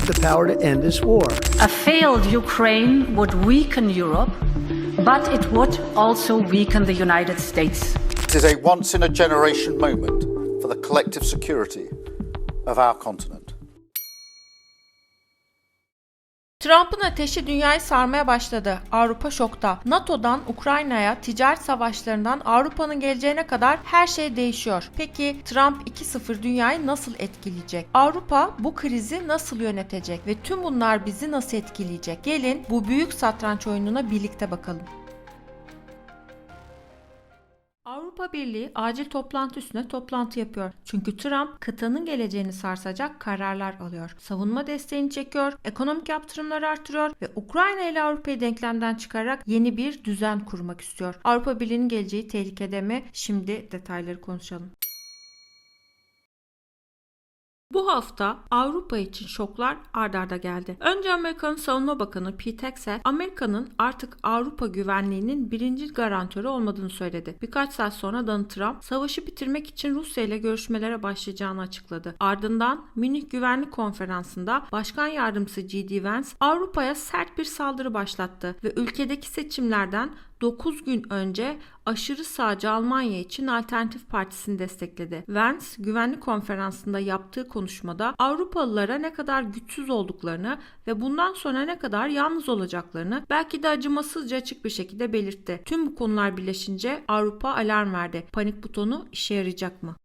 have the power to end this war. A failed Ukraine would weaken Europe, but it would also weaken the United States. It is a once in a generation moment for the collective security of our continent. Trump'ın ateşi dünyayı sarmaya başladı. Avrupa şokta. NATO'dan Ukrayna'ya, ticaret savaşlarından Avrupa'nın geleceğine kadar her şey değişiyor. Peki Trump 2.0 dünyayı nasıl etkileyecek? Avrupa bu krizi nasıl yönetecek ve tüm bunlar bizi nasıl etkileyecek? Gelin bu büyük satranç oyununa birlikte bakalım. Avrupa Birliği acil toplantı üstüne toplantı yapıyor. Çünkü Trump kıtanın geleceğini sarsacak kararlar alıyor. Savunma desteğini çekiyor, ekonomik yaptırımları artırıyor ve Ukrayna ile Avrupa'yı denklemden çıkararak yeni bir düzen kurmak istiyor. Avrupa Birliği'nin geleceği tehlikede mi? Şimdi detayları konuşalım. Bu hafta Avrupa için şoklar ard arda geldi. Önce Amerika'nın Savunma Bakanı Pete Hegseth, Amerika'nın artık Avrupa güvenliğinin birinci garantörü olmadığını söyledi. Birkaç saat sonra Donald Trump, savaşı bitirmek için Rusya ile görüşmelere başlayacağını açıkladı. Ardından Münih Güvenlik Konferansı'nda Başkan Yardımcısı J.D. Vance, Avrupa'ya sert bir saldırı başlattı ve ülkedeki seçimlerden 9 gün önce aşırı sağcı Almanya için Alternatif Partisi'ni destekledi. Vance, güvenlik konferansında yaptığı konuşmada Avrupalılara ne kadar güçsüz olduklarını ve bundan sonra ne kadar yalnız olacaklarını belki de acımasızca açık bir şekilde belirtti. Tüm bu konular birleşince Avrupa alarm verdi. Panik butonu işe yarayacak mı?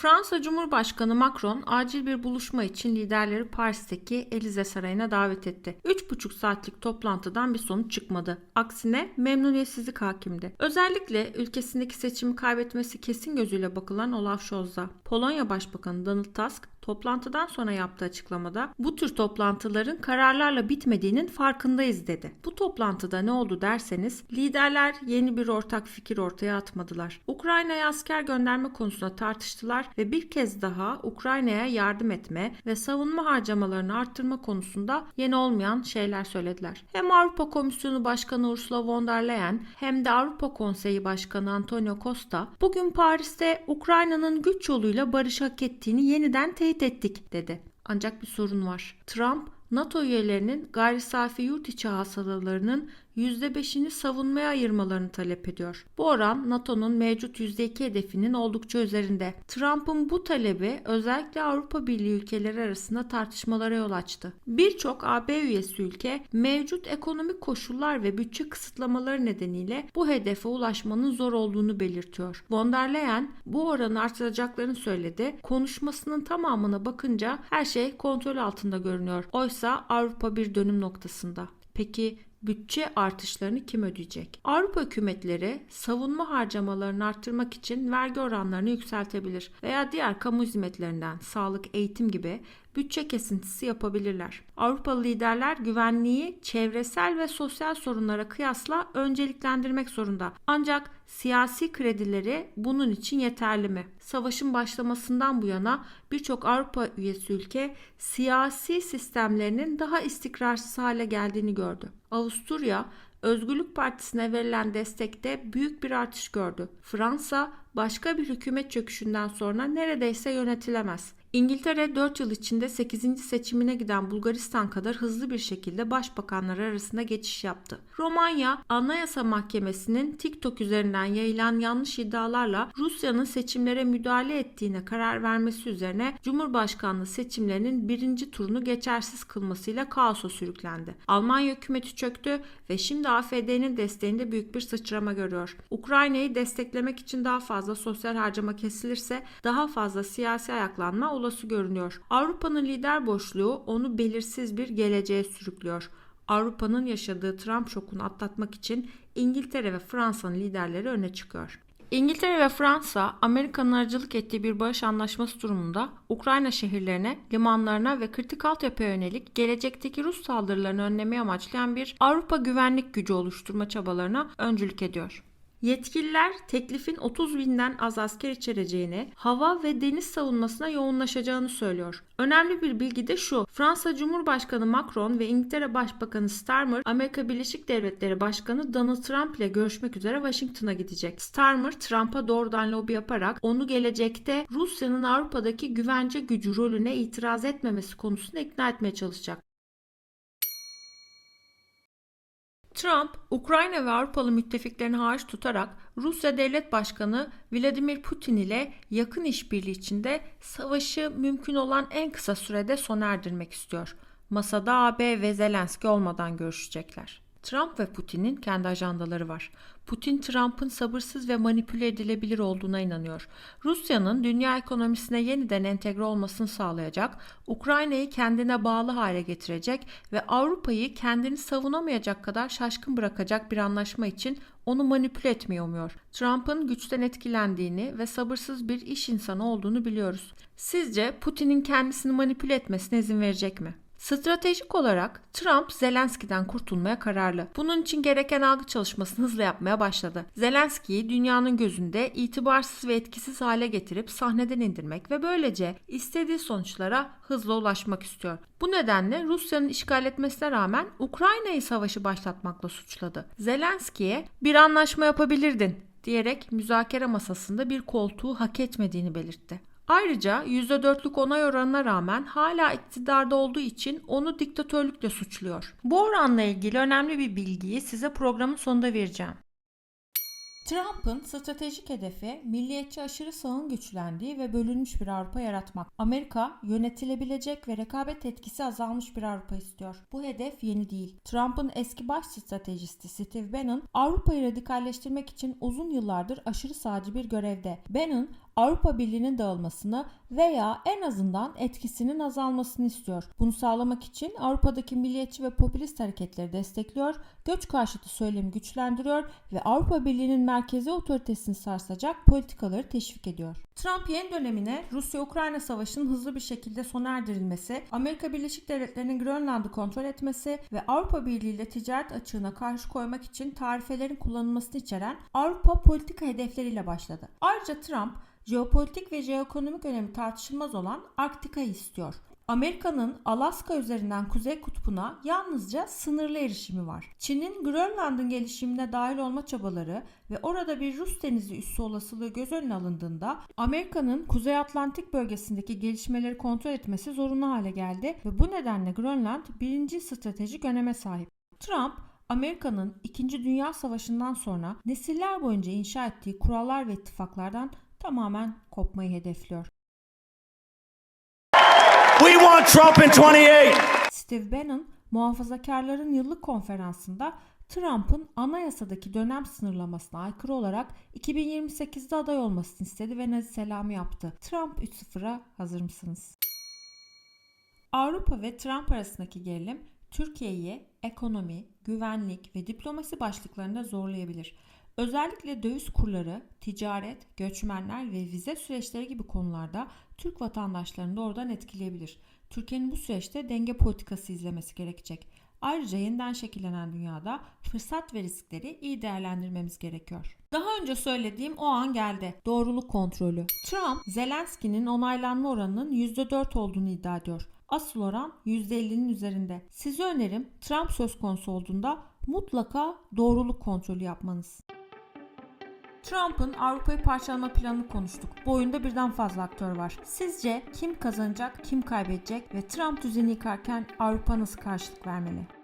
Fransa Cumhurbaşkanı Macron acil bir buluşma için liderleri Paris'teki Elize Sarayı'na davet etti. 3,5 saatlik toplantıdan bir sonuç çıkmadı. Aksine memnuniyetsizlik hakimdi. Özellikle ülkesindeki seçimi kaybetmesi kesin gözüyle bakılan Olaf Scholz'a. Polonya Başbakanı Donald Tusk toplantıdan sonra yaptığı açıklamada bu tür toplantıların kararlarla bitmediğinin farkındayız dedi. Bu toplantıda ne oldu derseniz liderler yeni bir ortak fikir ortaya atmadılar. Ukrayna'ya asker gönderme konusunda tartıştılar ve bir kez daha Ukrayna'ya yardım etme ve savunma harcamalarını arttırma konusunda yeni olmayan şeyler söylediler. Hem Avrupa Komisyonu Başkanı Ursula von der Leyen hem de Avrupa Konseyi Başkanı Antonio Costa bugün Paris'te Ukrayna'nın güç yoluyla barış hak ettiğini yeniden teyit ettik dedi. Ancak bir sorun var. Trump NATO üyelerinin gayri safi yurt içi hasılalarının %5'ini savunmaya ayırmalarını talep ediyor. Bu oran NATO'nun mevcut %2 hedefinin oldukça üzerinde. Trump'ın bu talebi özellikle Avrupa Birliği ülkeleri arasında tartışmalara yol açtı. Birçok AB üyesi ülke mevcut ekonomik koşullar ve bütçe kısıtlamaları nedeniyle bu hedefe ulaşmanın zor olduğunu belirtiyor. Von der Leyen bu oranı artıracaklarını söyledi. Konuşmasının tamamına bakınca her şey kontrol altında görünüyor. Oysa Avrupa bir dönüm noktasında. Peki bütçe artışlarını kim ödeyecek? Avrupa hükümetleri savunma harcamalarını arttırmak için vergi oranlarını yükseltebilir veya diğer kamu hizmetlerinden sağlık, eğitim gibi bütçe kesintisi yapabilirler. Avrupalı liderler güvenliği çevresel ve sosyal sorunlara kıyasla önceliklendirmek zorunda. Ancak siyasi kredileri bunun için yeterli mi? Savaşın başlamasından bu yana birçok Avrupa üyesi ülke siyasi sistemlerinin daha istikrarsız hale geldiğini gördü. Avusturya Özgürlük Partisi'ne verilen destekte büyük bir artış gördü. Fransa başka bir hükümet çöküşünden sonra neredeyse yönetilemez. İngiltere 4 yıl içinde 8. seçimine giden Bulgaristan kadar hızlı bir şekilde başbakanlar arasında geçiş yaptı. Romanya, Anayasa Mahkemesi'nin TikTok üzerinden yayılan yanlış iddialarla Rusya'nın seçimlere müdahale ettiğine karar vermesi üzerine Cumhurbaşkanlığı seçimlerinin birinci turunu geçersiz kılmasıyla kaosa sürüklendi. Almanya hükümeti çöktü ve şimdi AFD'nin desteğinde büyük bir sıçrama görüyor. Ukrayna'yı desteklemek için daha fazla sosyal harcama kesilirse daha fazla siyasi ayaklanma olası görünüyor. Avrupa'nın lider boşluğu onu belirsiz bir geleceğe sürüklüyor. Avrupa'nın yaşadığı Trump şokunu atlatmak için İngiltere ve Fransa'nın liderleri öne çıkıyor. İngiltere ve Fransa, Amerika'nın aracılık ettiği bir barış anlaşması durumunda Ukrayna şehirlerine, limanlarına ve kritik altyapıya yönelik gelecekteki Rus saldırılarını önlemeyi amaçlayan bir Avrupa güvenlik gücü oluşturma çabalarına öncülük ediyor. Yetkililer teklifin 30 binden az asker içereceğini, hava ve deniz savunmasına yoğunlaşacağını söylüyor. Önemli bir bilgi de şu. Fransa Cumhurbaşkanı Macron ve İngiltere Başbakanı Starmer, Amerika Birleşik Devletleri Başkanı Donald Trump ile görüşmek üzere Washington'a gidecek. Starmer, Trump'a doğrudan lobi yaparak onu gelecekte Rusya'nın Avrupa'daki güvence gücü rolüne itiraz etmemesi konusunda ikna etmeye çalışacak. Trump, Ukrayna ve Avrupalı müttefiklerini hariç tutarak Rusya Devlet Başkanı Vladimir Putin ile yakın işbirliği içinde savaşı mümkün olan en kısa sürede sona erdirmek istiyor. Masada AB ve Zelenski olmadan görüşecekler. Trump ve Putin'in kendi ajandaları var. Putin Trump'ın sabırsız ve manipüle edilebilir olduğuna inanıyor. Rusya'nın dünya ekonomisine yeniden entegre olmasını sağlayacak, Ukrayna'yı kendine bağlı hale getirecek ve Avrupa'yı kendini savunamayacak kadar şaşkın bırakacak bir anlaşma için onu manipüle etmeyi umuyor. Trump'ın güçten etkilendiğini ve sabırsız bir iş insanı olduğunu biliyoruz. Sizce Putin'in kendisini manipüle etmesine izin verecek mi? Stratejik olarak Trump Zelenski'den kurtulmaya kararlı. Bunun için gereken algı çalışmasını hızla yapmaya başladı. Zelenski'yi dünyanın gözünde itibarsız ve etkisiz hale getirip sahneden indirmek ve böylece istediği sonuçlara hızla ulaşmak istiyor. Bu nedenle Rusya'nın işgal etmesine rağmen Ukrayna'yı savaşı başlatmakla suçladı. Zelenski'ye bir anlaşma yapabilirdin diyerek müzakere masasında bir koltuğu hak etmediğini belirtti. Ayrıca %4'lük onay oranına rağmen hala iktidarda olduğu için onu diktatörlükle suçluyor. Bu oranla ilgili önemli bir bilgiyi size programın sonunda vereceğim. Trump'ın stratejik hedefi milliyetçi aşırı sağın güçlendiği ve bölünmüş bir Avrupa yaratmak. Amerika yönetilebilecek ve rekabet etkisi azalmış bir Avrupa istiyor. Bu hedef yeni değil. Trump'ın eski baş stratejisti Steve Bannon Avrupa'yı radikalleştirmek için uzun yıllardır aşırı sağcı bir görevde. Bannon Avrupa Birliği'nin dağılmasını veya en azından etkisinin azalmasını istiyor. Bunu sağlamak için Avrupa'daki milliyetçi ve popülist hareketleri destekliyor, göç karşıtı söylemi güçlendiriyor ve Avrupa Birliği'nin merkezi otoritesini sarsacak politikaları teşvik ediyor. Trump yeni dönemine Rusya-Ukrayna savaşının hızlı bir şekilde sona erdirilmesi, Amerika Birleşik Devletleri'nin Grönland'ı kontrol etmesi ve Avrupa Birliği ile ticaret açığına karşı koymak için tarifelerin kullanılmasını içeren Avrupa politika hedefleriyle başladı. Ayrıca Trump, jeopolitik ve jeoekonomik önemi tartışılmaz olan Arktika'yı istiyor. Amerika'nın Alaska üzerinden Kuzey Kutbu'na yalnızca sınırlı erişimi var. Çin'in Grönland'ın gelişimine dahil olma çabaları ve orada bir Rus denizi üssü olasılığı göz önüne alındığında Amerika'nın Kuzey Atlantik bölgesindeki gelişmeleri kontrol etmesi zorunlu hale geldi ve bu nedenle Grönland birinci stratejik öneme sahip. Trump, Amerika'nın 2. Dünya Savaşı'ndan sonra nesiller boyunca inşa ettiği kurallar ve ittifaklardan tamamen kopmayı hedefliyor. We want Trump in 28. Steve Bannon muhafazakarların yıllık konferansında Trump'ın anayasadaki dönem sınırlamasına aykırı olarak 2028'de aday olmasını istedi ve nazi selamı yaptı. Trump 3-0'a hazır mısınız? Avrupa ve Trump arasındaki gerilim Türkiye'yi ekonomi, güvenlik ve diplomasi başlıklarında zorlayabilir. Özellikle döviz kurları, ticaret, göçmenler ve vize süreçleri gibi konularda Türk vatandaşlarını doğrudan etkileyebilir. Türkiye'nin bu süreçte denge politikası izlemesi gerekecek. Ayrıca yeniden şekillenen dünyada fırsat ve riskleri iyi değerlendirmemiz gerekiyor. Daha önce söylediğim o an geldi. Doğruluk kontrolü. Trump, Zelenski'nin onaylanma oranının %4 olduğunu iddia ediyor. Asıl oran %50'nin üzerinde. Size önerim Trump söz konusu olduğunda mutlaka doğruluk kontrolü yapmanız. Trump'ın Avrupa'yı parçalama planını konuştuk. Bu oyunda birden fazla aktör var. Sizce kim kazanacak, kim kaybedecek ve Trump düzeni yıkarken Avrupa nasıl karşılık vermeli?